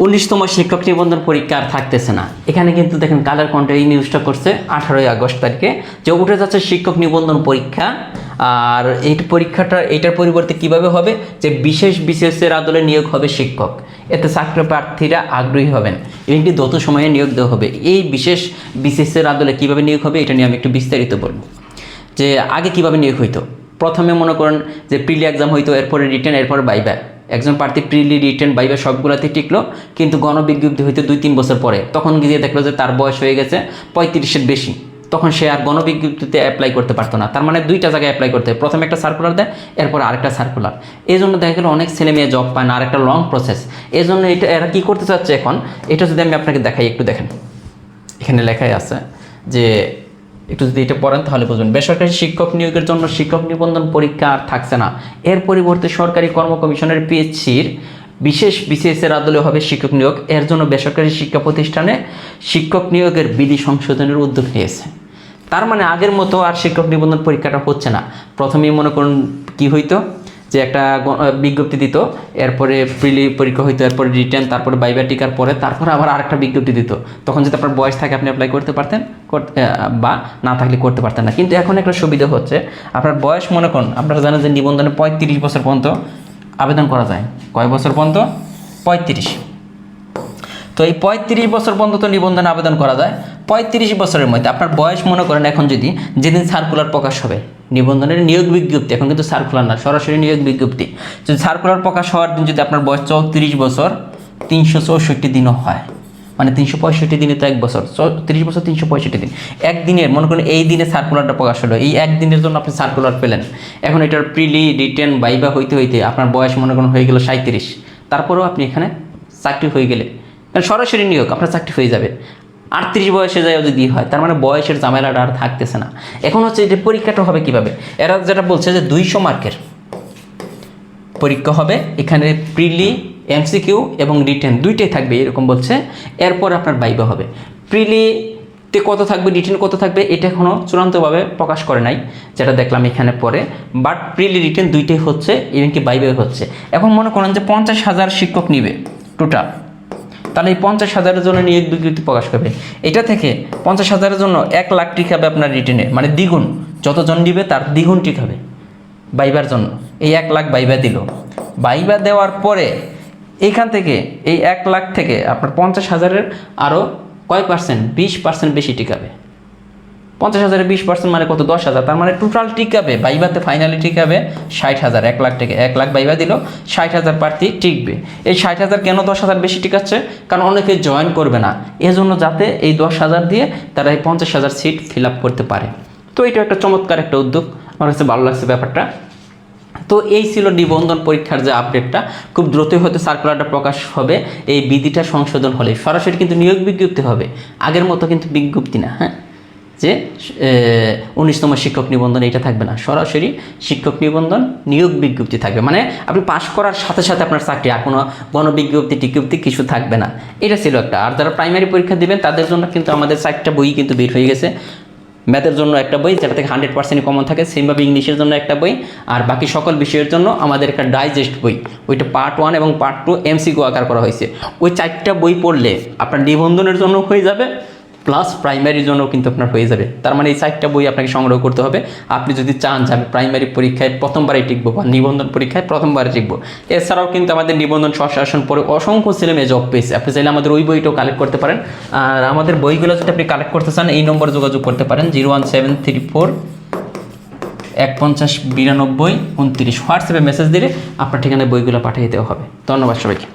উনিশতম শিক্ষক নিবন্ধন পরীক্ষা আর থাকতেছে না। এখানে কিন্তু দেখেন কালার কন্টে এই নিউজটা করছে আঠারোই আগস্ট তারিখে। যে উঠে যাচ্ছে শিক্ষক নিবন্ধন পরীক্ষা, আর এই পরীক্ষাটা এটার পরিবর্তে কীভাবে হবে? যে বিশেষ বিশেষের আদলে নিয়োগ হবে শিক্ষক। এতে চাকরি প্রার্থীরা আগ্রহী হবেন এটি দ্রুত সময়ে নিয়োগ দেওয়া হবে। এই বিশেষ বিশেষের আদলে কীভাবে নিয়োগ হবে, এটা নিয়ে আমি একটু বিস্তারিত বলব। যে আগে কীভাবে নিয়োগ হইতো? প্রথমে মনে করেন যে প্রিলি এক্সাম হইতো, এরপরে রিটেন এরপরে বাইব্যাক একজন প্রার্থী প্রিলি রিটার্ন বাইবা সবগুলোতে টিকলো, কিন্তু গণবিজ্ঞপ্তি হইতে দুই তিন বছর পরে, তখন গিয়ে দেখল যে তার বয়স হয়ে গেছে পঁয়ত্রিশের বেশি। তখন সে আর গণবিজ্ঞপ্তিতে অ্যাপ্লাই করতে পারতো না। তার মানে দুইটা জায়গায় অ্যাপ্লাই করতে হয়। প্রথমে একটা সার্কুলার দেয়, এরপর আরেকটা সার্কুলার এই জন্য দেখা গেলো অনেক ছেলে মেয়ে জব পায় না, আরেকটা লং প্রসেস এই জন্য এটা, এরা কী করতে চাচ্ছে এখন, এটা যদি আমি আপনাকে দেখাই, একটু দেখেন। এখানে লেখাই আছে যে একটু যদি এটা পড়েন তাহলে বুঝবেন। বেসরকারি শিক্ষক নিয়োগের জন্য শিক্ষক নিবন্ধন পরীক্ষা আর থাকছে না। এর পরিবর্তে সরকারি কর্ম কমিশনের পিএইচসির বিশেষ বিসিএসের আদলে হবে শিক্ষক নিয়োগ। এর জন্য বেসরকারি শিক্ষা প্রতিষ্ঠানে শিক্ষক নিয়োগের বিধি সংশোধনের উদ্যোগ নিয়েছে। তার মানে আগের মতো আর শিক্ষক নিবন্ধন পরীক্ষাটা হচ্ছে না। প্রথমেই মনে করুন কি হইতো? যে একটা বিজ্ঞপ্তি দিত, এরপরে প্রিলি পরীক্ষা হইতো, এরপরে রিটার্ন তারপরে বাইবা টিকার পরে তারপরে আবার আরেকটা বিজ্ঞপ্তি দিত। তখন যদি আপনার বয়স থাকে আপনি অ্যাপ্লাই করতে পারতেন বা না থাকলে করতে পারতেন না। কিন্তু এখন একটা সুবিধা হচ্ছে, আপনার বয়স মনে করুন, আপনারা জানেন যে নিবন্ধনে পঁয়ত্রিশ বছর পর্যন্ত আবেদন করা যায়। কয় বছর পর্যন্ত? পঁয়ত্রিশ। তো এই পঁয়ত্রিশ বছর পর্যন্ত তো নিবন্ধন আবেদন করা যায়। পঁয়ত্রিশ বছরের মধ্যে, আপনার বয়স মনে করেন এখন যদি, যেদিন সার্কুলার প্রকাশ হবে, নিবন্ধনের নিয়োগ বিজ্ঞপ্তি, এখন কিন্তু সার্কুলার না, সরাসরি নিয়োগ বিজ্ঞপ্তি। যদি সার্কুলার প্রকাশ হওয়ার দিন যদি আপনার বয়স চৌত্রিশ বছর, তিনশো চৌষট্টি দিনও হয়। মানে তিনশো পঁয়ষট্টি দিনে তো এক বছর তিরিশ বছর তিনশো পঁয়ষট্টি দিন। একদিনের, মনে করেন এই দিনে সার্কুলারটা প্রকাশ হলো, এই একদিনের জন্য আপনি সার্কুলার পেলেন। এখন এটার প্রিলি রিটেন বাইবা হইতে হইতে আপনার বয়স মনে করেন হয়ে গেল সাঁত্রিশ তারপরেও আপনি এখানে চাকরি হয়ে গেলে কারণ সরাসরি নিয়োগ, আপনার চাকরি হয়ে যাবে। আটত্রিশ বয়সে যায় যদি হয়, তার মানে বয়সের ঝামেলাটা আর থাকতেছে না। এখন হচ্ছে যে পরীক্ষাটা হবে কীভাবে? এরা যেটা বলছে যে দুইশো মার্কের পরীক্ষা হবে, এখানে প্রিলি, এমসিকিউ এবং রিটেন দুইটাই থাকবে, এরকম বলছে। এরপর আপনার বাইবা হবে। প্রিলিতে কত থাকবে, রিটেন কত থাকবে, এটা এখনও চূড়ান্তভাবে প্রকাশ করে নাই, যেটা দেখলাম এখানে পরে। বাট প্রিলি, রিটেন দুইটাই হচ্ছে ইভেন কি বাইবে হচ্ছে। এখন মনে করেন যে পঞ্চাশ হাজার শিক্ষক নিবে টোটাল তাহলে এই পঞ্চাশ হাজারের জন্য নিয়োগ বিজ্ঞপ্তি প্রকাশ করবে। এটা থেকে পঞ্চাশ হাজারের জন্য এক লাখ টিকাবে আপনার রিটেনে মানে দ্বিগুণ। যতজন নিবে তার দ্বিগুণ টিকাবে বাইবার জন্য। এই এক লাখ বাইবা দিল। বাইবা দেওয়ার পরে এইখান থেকে, এই এক লাখ থেকে আপনার পঞ্চাশ হাজারের আরও কয় পার্সেন্ট বিশ পার্সেন্ট বেশি টিকাবে পঞ্চাশ হাজারে, বিশ পার্সেন্ট মানে কত? দশ হাজার। তার মানে টোটাল টিকাবে বাইবাতে ফাইনালি টিকাবে ষাট হাজার। এক লাখ থেকে এক লাখ বাইবা দিল, ষাট হাজার প্রার্থী টিকবে। এই ষাট হাজার কেন দশ হাজার বেশি টিকাচ্ছে? কারণ অনেকে জয়েন করবে না। এজন্য যাতে এই দশ হাজার দিয়ে তারা এই পঞ্চাশ হাজার সিট ফিল আপ করতে পারে। তো এটা একটা চমৎকার একটা উদ্যোগ। আমার কাছে ভালো লাগছে ব্যাপারটা। তো এই ছিল নিবন্ধন পরীক্ষার যে আপডেটটা খুব দ্রুতই হয়তো সার্কুলারটা প্রকাশ হবে। এই বিধিটা সংশোধন হলে সরাসরি কিন্তু নিয়োগ বিজ্ঞপ্তি হবে। আগের মতো কিন্তু বিজ্ঞপ্তি না হ্যাঁ? যে উনিশতম শিক্ষক নিবন্ধন এটা থাকবে না। সরাসরি শিক্ষক নিবন্ধন নিয়োগ বিজ্ঞপ্তি থাকবে। মানে আপনি পাশ করার সাথে সাথে আপনার চাকরি, আর কোনো গণবিজ্ঞপ্তি টিজ্ঞপ্তি কিছু থাকবে না। এটা ছিল একটা। আর যারা প্রাইমারি পরীক্ষা দিবেন, তাদের জন্য কিন্তু আমাদের চারটা বই কিন্তু বের হয়ে গেছে। ম্যাথের জন্য একটা বই, যেটা থেকে হান্ড্রেড পার্সেন্ট কমন থাকে সেমভাবে ইংলিশের জন্য একটা বই, আর বাকি সকল বিষয়ের জন্য আমাদের একটা ডাইজেস্ট বই। ওইটা পার্ট ওয়ান এবং পার্ট টু এমসিকিউ আকার করা হয়েছে। ওই চারটা বই পড়লে আপনার নিবন্ধনের জন্য হয়ে যাবে প্লাস প্রাইমারির জন্য কিন্তু আপনার হয়ে যাবে। তার মানে এই চারটা বই আপনাকে সংগ্রহ করতে হবে। আপনি যদি চান যে আমি প্রাইমারি পরীক্ষায় প্রথমবারই টিকবো বা নিবন্ধন পরীক্ষায় প্রথমবারে টিকবো। এছাড়াও কিন্তু আমাদের নিবন্ধন স্বশাসন পরে অসংখ্য ছেলে মেয়ে জব পেয়েছে। আপনি চাইলে আমাদের ওই বইটাও কালেক্ট করতে পারেন। আর আমাদের বইগুলো যদি আপনি কালেক্ট করতে চান, এই নম্বরে যোগাযোগ করতে পারেন zero one seven three four এক পঞ্চাশ বিরানব্বই উনত্রিশ। হোয়াটসঅ্যাপে মেসেজ দিলে আপনার ঠিকানায় বইগুলো পাঠিয়ে দেওয়া হবে। ধন্যবাদ সবাইকে।